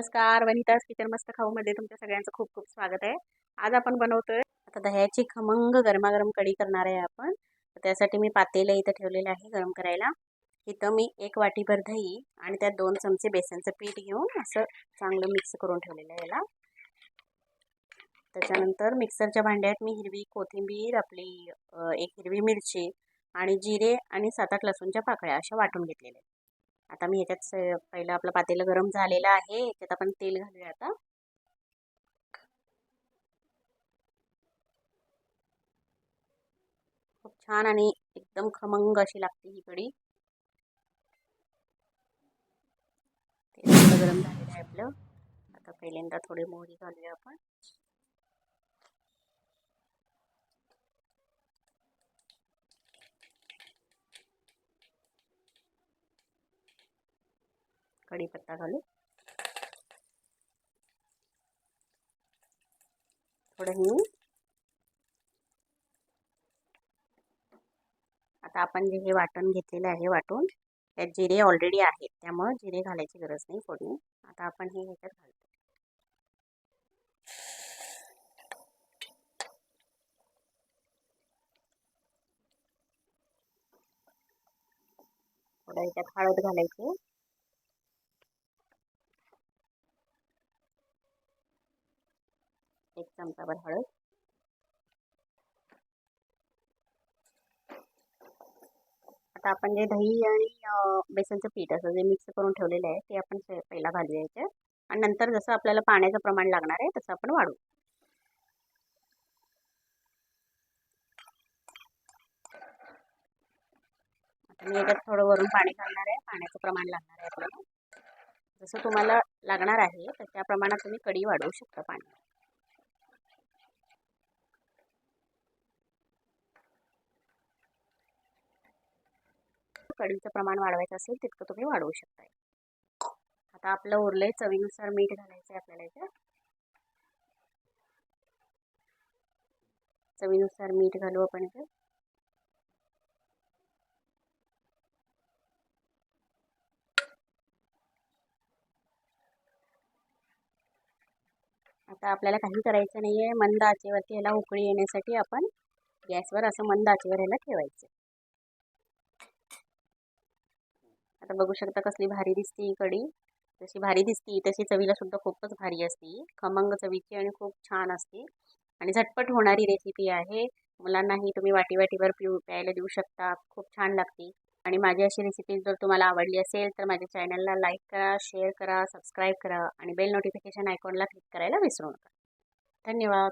नमस्कार वनिताज किचन मस्त खाऊमध्ये तुमच्या सगळ्यांचं खूप खूप स्वागत आहे. आज आपण बनवतोय आता दह्याची खमंग गरमागरम कढी करणार आहे आपण. तर त्यासाठी मी पातेलं इथं ठेवलेलं आहे गरम करायला. इथं मी एक वाटीभर दही आणि त्यात दोन चमचे बेसनचं पीठ घेऊन असं चांगलं मिक्स करून ठेवलेलं आहे याला. त्याच्यानंतर मिक्सरच्या भांड्यात मी हिरवी कोथिंबीर आपली एक हिरवी मिरची आणि जिरे आणि सात आठ लसूणच्या पाकळ्या अशा वाटून घेतलेल्या आहेत. आता मी ह्याच्यात पहिलं आपलं पातेलं गरम झालेलं आहे याच्यात आपण तेल घालूया आता. खूप छान आणि एकदम खमंग अशी लागते ही कढी. तेल गरम झालेलं आहे आपलं. आता पहिल्यांदा थोडी मोहरी घालूया आपण. कढीपत्ता घालू. थोडं हिंग. आता आपण जे हे वाटण घेतलेलं आहे वाटून त्यात जिरे ऑलरेडी आहेत त्यामुळं जिरे घालायची गरज नाही फोडणी. आता आपण हे ह्याच्यात घालतो. थोडं ह्याच्यात हळद घालायची. एक चमचाभर हळद. आता आपण जे दही आणि बेसनचं पीठ असं जे मिक्स करून ठेवलेलं आहे ते आपण पहिला घालूया याच्यात. आणि नंतर जसं आपल्याला पाण्याचं प्रमाण लागणार आहे तसं आपण वाढू मी याच्यात थोडं वरून पाणी घालणार आहे. पाण्याचं प्रमाण लागणार आहे आपल्याला. जसं तुम्हाला लागणार आहे तर त्या प्रमाणात तुम्ही कढी वाढवू शकता पाणी कढीचं प्रमाण वाढवायचं असेल तितकं तुम्ही वाढवू शकताय. आता आपलं उरलंय चवीनुसार मीठ घालायचं आहे आपल्याला इथे. चवीनुसार मीठ घालू आपण इथे. आता आपल्याला काही करायचं नाही आहे मंद आचेवरती ह्याला उकळी येण्यासाठी आपण गॅसवर असं मंद आचेवर ह्याला ठेवायचं. आता बघू शकता कसली भारी दिसते ही कढी. जशी भारी दिसती तशी चवीला सुद्धा खूपच भारी असते. खमंग चवीची आणि खूप छान असते. आणि झटपट होणारी रेसिपी आहे. मुलांनाही तुम्ही वाटी वाटीवर पिऊ प्यायला देऊ शकता. खूप छान लागते. आणि माझी अशी रेसिपी जर तुम्हाला आवडली असेल तर माझ्या चॅनलला लाईक करा शेअर करा सबस्क्राईब करा आणि बेल नोटिफिकेशन आयकॉनला क्लिक करायला विसरू नका. धन्यवाद.